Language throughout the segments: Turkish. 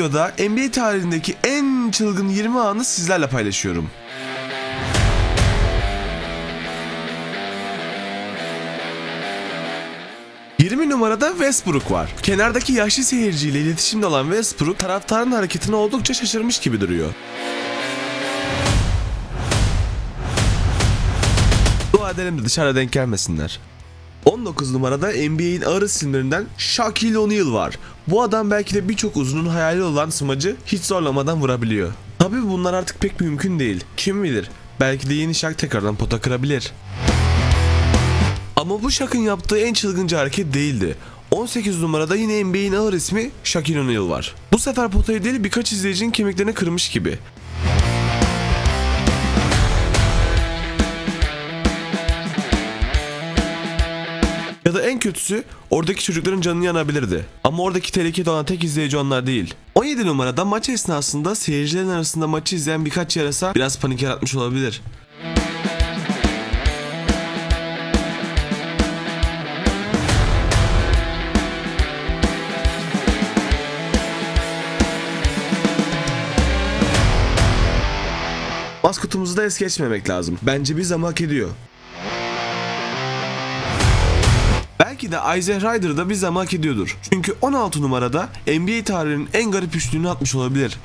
videoda NBA tarihindeki en çılgın 20 anı sizlerle paylaşıyorum. ...20 numarada Westbrook var. Kenardaki yaşlı seyirciyle iletişimde olan Westbrook... ...taraftarın hareketine oldukça şaşırmış gibi duruyor. Dua edelim de dışarıda denk gelmesinler. 19 numarada NBA'in ağır isimlerinden Shaquille O'Neal var. Bu adam belki de birçok uzunun hayali olan smacı hiç zorlamadan vurabiliyor. Tabi bunlar artık pek mümkün değil. Kim bilir? Belki de yeni Shaq tekrardan pota kırabilir. Ama bu Shaq'ın yaptığı en çılgınca hareket değildi. 18 numarada yine NBA'in ağır ismi Shaquille O'Neal var. Bu sefer potayı değil birkaç izleyicinin kemiklerini kırmış gibi. Kötüsü oradaki çocukların canını yanabilirdi. Ama oradaki tehlikeli olan tek izleyici onlar değil. 17 numarada maç esnasında seyircilerin arasında maçı izleyen birkaç yarasa biraz panik yaratmış olabilir. Maskotumuzu da es geçmemek lazım. Bence bir zaman hak ediyor. Belki de Isaiah Ryder da bir zaman hak ediyordur. Çünkü 16 numarada NBA tarihinin en garip üçlüğünü atmış olabilir.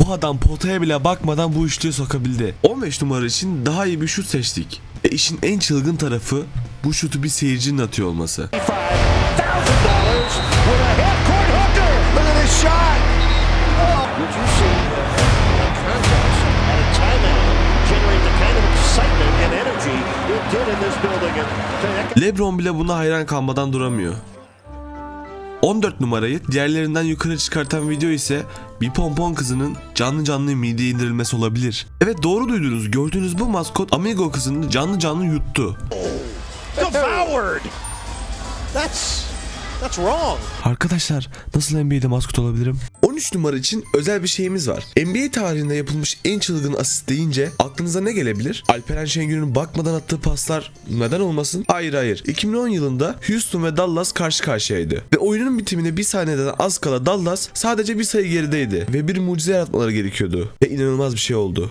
Bu adam potaya bile bakmadan bu üçlüye sokabildi. 15 numara için daha iyi bir şut seçtik. Ve işin en çılgın tarafı bu şutu bir seyircinin atıyor olması. Lebron bile buna hayran kalmadan duramıyor. 14 numarayı diğerlerinden yukarı çıkartan video ise bir pompon kızının canlı canlı mideye indirilmesi olabilir. Evet doğru duydunuz gördüğünüz bu maskot Amigo kızını canlı canlı yuttu. devoured. That's that's wrong. Arkadaşlar nasıl NBA'de maskot olabilirim? 13 numara için özel bir şeyimiz var. NBA tarihinde yapılmış en çılgın asist deyince aklınıza ne gelebilir? Alperen Şengün'ün bakmadan attığı paslar neden olmasın? Hayır hayır. 2010 yılında Houston ve Dallas karşı karşıyaydı. Ve oyunun bitimine bir saniyeden az kala Dallas sadece bir sayı gerideydi. Ve bir mucize yaratmaları gerekiyordu. Ve inanılmaz bir şey oldu.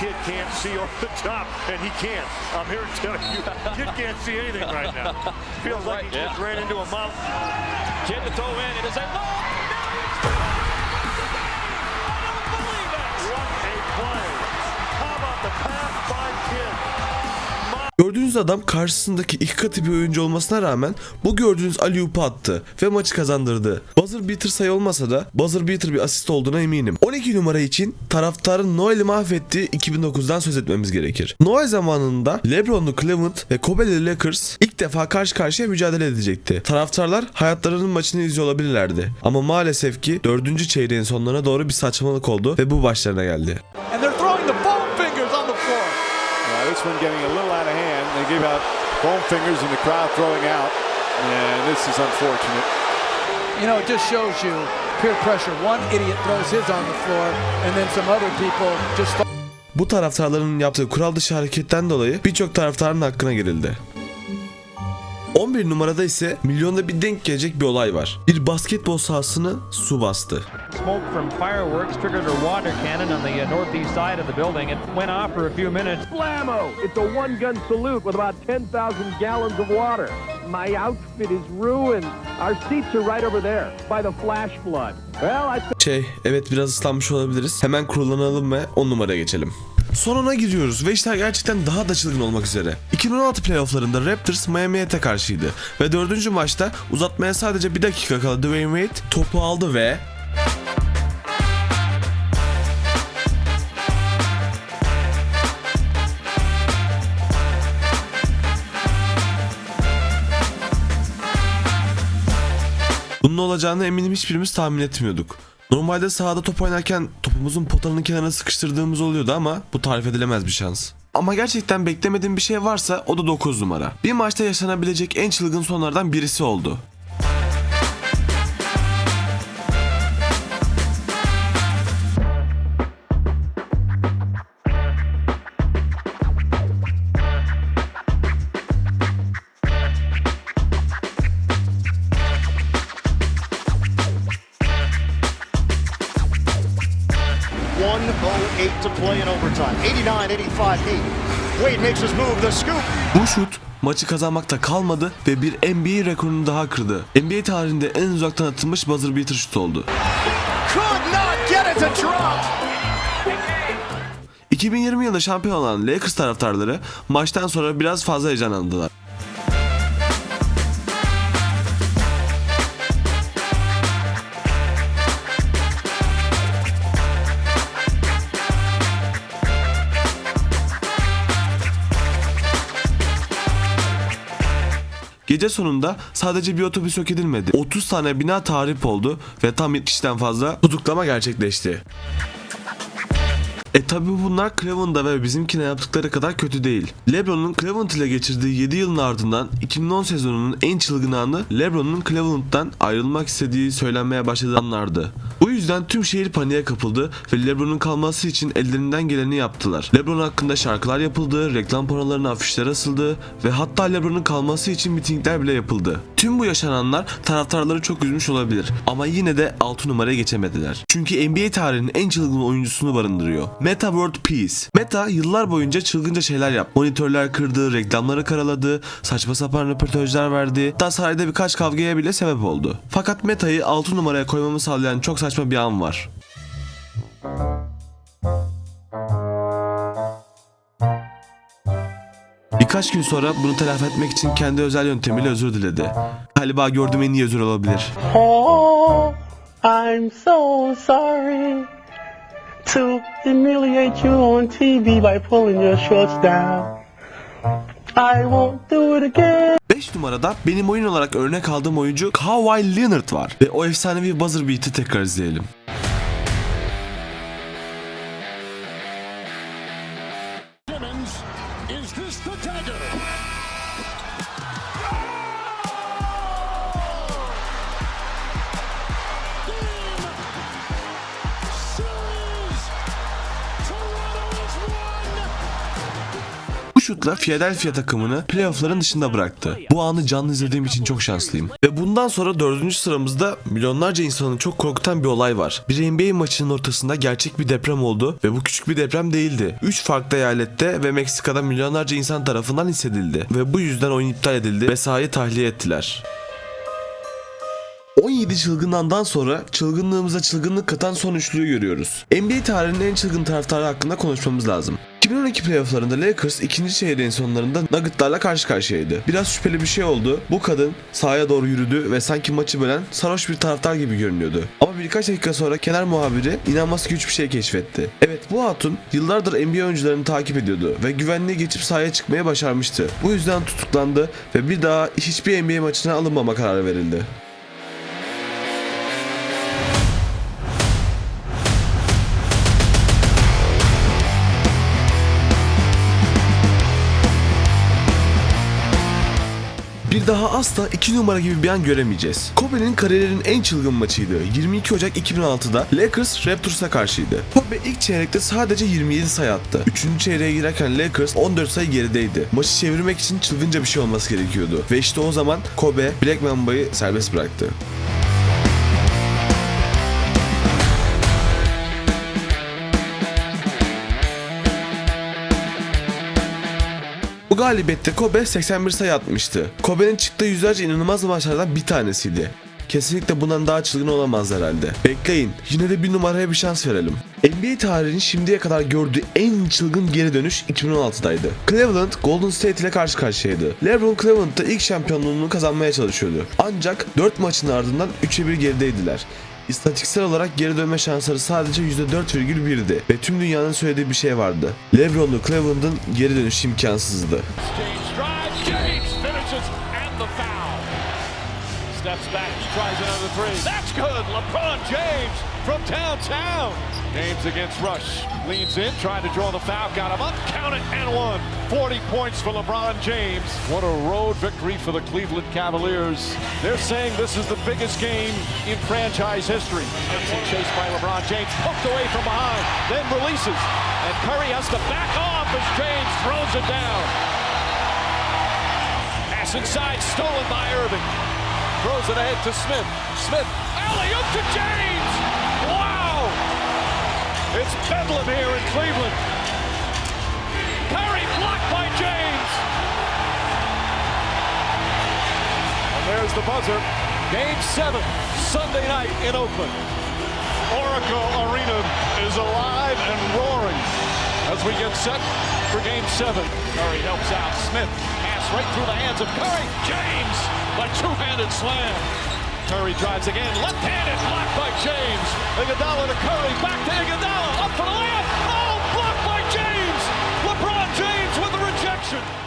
So Kidd can't see over the top, and he can't. I'm here to tell you, kid can't see anything right now. Feels like he just ran into a mountain. Kid to throw in. It is a long. What a play. How about the pass by Kidd? Gördüğünüz adam karşısındaki iki katı bir oyuncu olmasına rağmen bu gördüğünüz alley attı ve maçı kazandırdı. Buzzer beater sayı olmasa da buzzer beater bir asist olduğuna eminim. 12 numara için taraftarın Noel'i mahvettiği 2009'dan söz etmemiz gerekir. Noel zamanında LeBron'lu Cleveland ve Kobe'li Lakers ilk defa karşı karşıya mücadele edecekti. Taraftarlar hayatlarının maçını izliyor olabilirlerdi. Ama maalesef ki 4. çeyreğin sonlarına doğru bir saçmalık oldu ve bu başlarına geldi. and they're throwing the foam fingers on the floor. Uh, this one getting a little give out foam fingers and the crowd throwing out. And this is unfortunate. You know, it just shows you peer pressure. One idiot throws his on the floor, and then some other people just. Bu taraftarların yaptığı kural dışı hareketten dolayı birçok taraftarın hakkına girildi. 11 numarada ise milyonda bir denk gelecek bir olay var. Bir basketbol sahasını su bastı. Smoke from fireworks triggered a water cannon on the northeast side of the building. It went off for a few minutes. Blammo! It's a one gun salute with about 10,000 gallons of water. My outfit is ruined. Our seats are right over there by the flash flood. Well, I Şey, evet biraz ıslanmış olabiliriz. Hemen kurulanalım ve 10 numaraya geçelim. Son ona giriyoruz ve işler gerçekten daha da çılgın olmak üzere. 2016 playofflarında Raptors Miami Heat'e karşıydı ve dördüncü maçta uzatmaya sadece bir dakika kala Dwayne Wade topu aldı ve Bunun olacağını eminim hiçbirimiz tahmin etmiyorduk. Normalde sahada top oynarken topumuzun potanın kenarına sıkıştırdığımız oluyordu ama bu tarif edilemez bir şans. Ama gerçekten beklemediğim bir şey varsa o da 9 numara. Bir maçta yaşanabilecek en çılgın sonlardan birisi oldu. Bu şut maçı kazanmakta kalmadı ve bir NBA rekorunu daha kırdı. NBA tarihinde en uzaktan atılmış buzzer beater şut oldu. Could not get it to drop. 2020 yılında şampiyon olan Lakers taraftarları maçtan sonra biraz fazla heyecanlandılar. Gece sonunda sadece bir otobüs yok edilmedi. 30 tane bina tahrip oldu ve tam 70'ten fazla tutuklama gerçekleşti. E tabi bunlar Cleveland'da ve bizimkine yaptıkları kadar kötü değil. LeBron'un Cleveland ile geçirdiği 7 yılın ardından 2010 sezonunun en çılgın anı LeBron'un Cleveland'dan ayrılmak istediği söylenmeye başladığı anlardı. Bu yüzden tüm şehir paniğe kapıldı ve LeBron'un kalması için ellerinden geleni yaptılar. LeBron hakkında şarkılar yapıldı, reklam panolarına afişler asıldı ve hatta LeBron'un kalması için mitingler bile yapıldı. Tüm bu yaşananlar taraftarları çok üzmüş olabilir ama yine de 6 numaraya geçemediler. Çünkü NBA tarihinin en çılgın oyuncusunu barındırıyor. Meta World Peace. Meta yıllar boyunca çılgınca şeyler yaptı. Monitörler kırdı, reklamları karaladı, saçma sapan röportajlar verdi. Hatta sarayda birkaç kavgaya bile sebep oldu. Fakat Meta'yı 6 numaraya koymamı sağlayan çok saçma bir an var. Birkaç gün sonra bunu telafi etmek için kendi özel yöntemiyle özür diledi. Galiba gördüğüm en iyi özür olabilir. Oh, I'm so sorry to humiliate you on TV by pulling your shorts down. I won't do it again. 5 numarada benim oyun olarak örnek aldığım oyuncu Kawhi Leonard var. Ve o efsanevi buzzer beat'i tekrar izleyelim. Bu şutla Philadelphia takımını playoffların dışında bıraktı. Bu anı canlı izlediğim için çok şanslıyım. Ve bundan sonra dördüncü sıramızda milyonlarca insanı çok korkutan bir olay var. Bir NBA maçının ortasında gerçek bir deprem oldu ve bu küçük bir deprem değildi. 3 farklı eyalette ve Meksika'da milyonlarca insan tarafından hissedildi. Ve bu yüzden oyun iptal edildi ve sahayı tahliye ettiler. 17 çılgınlandan sonra çılgınlığımıza çılgınlık katan son üçlüyü görüyoruz. NBA tarihinin en çılgın taraftarı hakkında konuşmamız lazım. 2012 playofflarında Lakers ikinci çeyreğin sonlarında Nugget'larla karşı karşıyaydı. Biraz şüpheli bir şey oldu. Bu kadın sahaya doğru yürüdü ve sanki maçı bölen sarhoş bir taraftar gibi görünüyordu. Ama birkaç dakika sonra kenar muhabiri inanması güç bir şey keşfetti. Evet bu hatun yıllardır NBA oyuncularını takip ediyordu ve güvenliği geçip sahaya çıkmaya başarmıştı. Bu yüzden tutuklandı ve bir daha hiçbir NBA maçına alınmama kararı verildi. Bir daha asla 2 numara gibi bir an göremeyeceğiz. Kobe'nin kariyerinin en çılgın maçıydı. 22 Ocak 2006'da Lakers Raptors'a karşıydı. Kobe ilk çeyrekte sadece 27 sayı attı. Üçüncü çeyreğe girerken Lakers 14 sayı gerideydi. Maçı çevirmek için çılgınca bir şey olması gerekiyordu. Ve işte o zaman Kobe Black Mamba'yı serbest bıraktı. Galibiyette Kobe 81 sayı atmıştı. Kobe'nin çıktığı yüzlerce inanılmaz maçlardan bir tanesiydi. Kesinlikle bundan daha çılgın olamaz herhalde. Bekleyin, yine de bir numaraya bir şans verelim. NBA tarihinin şimdiye kadar gördüğü en çılgın geri dönüş 2016'daydı. Cleveland Golden State ile karşı karşıyaydı. LeBron Cleveland'da ilk şampiyonluğunu kazanmaya çalışıyordu. Ancak 4 maçın ardından 3'e 1 gerideydiler. İstatistiksel olarak geri dönme şansları sadece %4,1'di ve tüm dünyanın söylediği bir şey vardı. LeBron'lu Cleveland'ın geri dönüşü imkansızdı. Steps back, James from downtown. James against Rush. Leans in, trying to draw the foul. Got him up. Count it and one. 40 points for LeBron James. What a road victory for the Cleveland Cavaliers. They're saying this is the biggest game in franchise history. Chased by LeBron James, poked away from behind, then releases. And Curry has to back off as James throws it down. Pass inside, stolen by Irving. Throws it ahead to Smith. Smith, alley up to James. Wow! It's Cleveland. Curry blocked by James. And there's the buzzer. Game seven, Sunday night in Oakland. Oracle Arena is alive and roaring as we get set for game seven. Curry helps out Smith. Pass right through the hands of Curry. James, a two-handed slam. Curry drives again, left-handed, blocked by James. Iguodala to Curry, back to Iguodala, up for the layup. Oh, blocked by James. LeBron James with the rejection.